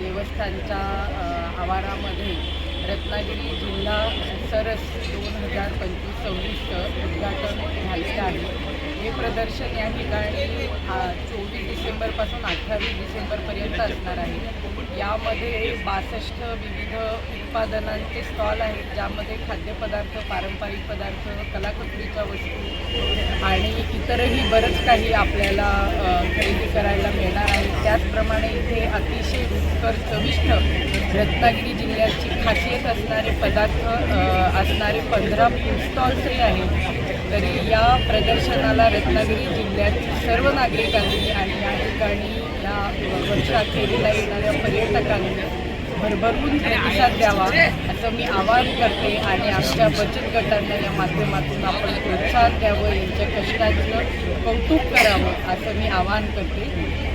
देवस्थानच्या आवारामध्ये रत्नागिरी जिल्हा सरस दोन हजार पंचवीस सव्वीसचं उद्घाटन झालेलं आहे. हे प्रदर्शन या ठिकाणी चोवीस डिसेंबरपासून अठ्ठावीस डिसेंबरपर्यंत असणार आहे. यामध्ये बासष्ट विविध उत्पादनांचे स्टॉल आहेत ज्यामध्ये खाद्यपदार्थ पारंपरिक पदार्थ कलाकृतीच्या वस्तू आणि इतरही बरंच काही आपल्याला खरेदी करायला हे अतिशय रुचकर चविष्ट रत्नागिरी जिल्ह्याची खासियत असणारे पदार्थ असणारे पंधरा फूड स्टॉल्सही आहेत. तरी या प्रदर्शनाला रत्नागिरी जिल्ह्यातील सर्व नागरिकांनी आणि या ठिकाणी या वर्षाखेरीला येणाऱ्या पर्यटकांनी भरभरून प्रतिसाद द्यावा असं मी आवाहन करते आणि आमच्या बचत गटांना या माध्यमातून आपण प्रोत्साहन द्यावं यांच्या कष्टाचं कौतुक करावं असं मी आवाहन करते.